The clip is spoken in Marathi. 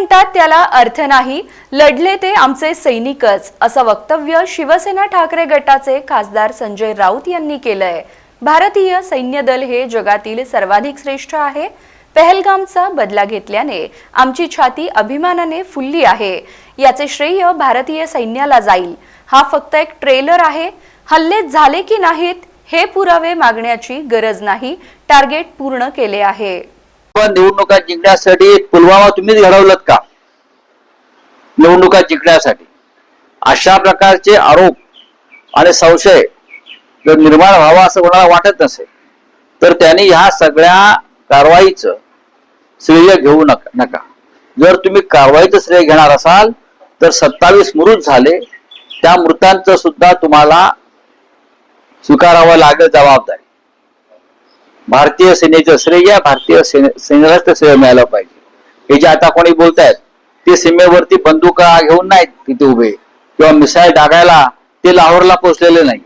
म्हणतात त्याला अर्थ नाही. लढले ते आमचे सैनिकच असं वक्तव्य शिवसेना ठाकरे गटाचे खासदार संजय राऊत यांनी केलंय. भारतीय सैन्य दल हे जगातील सर्वाधिक श्रेष्ठ आहे. पहलगामचा बदला घेतल्याने आमची छाती अभिमानाने फुलली आहे. याचे श्रेय भारतीय सैन्याला जाईल. हा फक्त एक ट्रेलर आहे. हल्ले झाले की नाहीत हे पुरावे मागण्याची गरज नाही. टार्गेट पूर्ण केले आहे. निवडणुका जिंकण्यासाठी पुलवामा तुम्हीच घडवलत का? निवडणुका जिंकण्यासाठी. अशा प्रकारचे आरोप आणि संशय जर निर्माण व्हावा असं कोणाला वाटत नसेल तर त्यांनी ह्या सगळ्या कारवाईचं श्रेय घेऊ नका नका. जर तुम्ही कारवाईचं श्रेय घेणार असाल तर सत्तावीस मृत झाले त्या मृतांचं सुद्धा तुम्हाला स्वीकारावं लागेल जबाबदारी. भारतीय सेनेचं श्रेय भारतीय सेने ते श्रेय मिळालं पाहिजे. हे जे आता कोणी बोलतायत ते सीमेवरती बंदुका घेऊन नाहीत तिथे उभे. किंवा मिसाईल डागायला ते लाहोरला पोहोचलेले नाही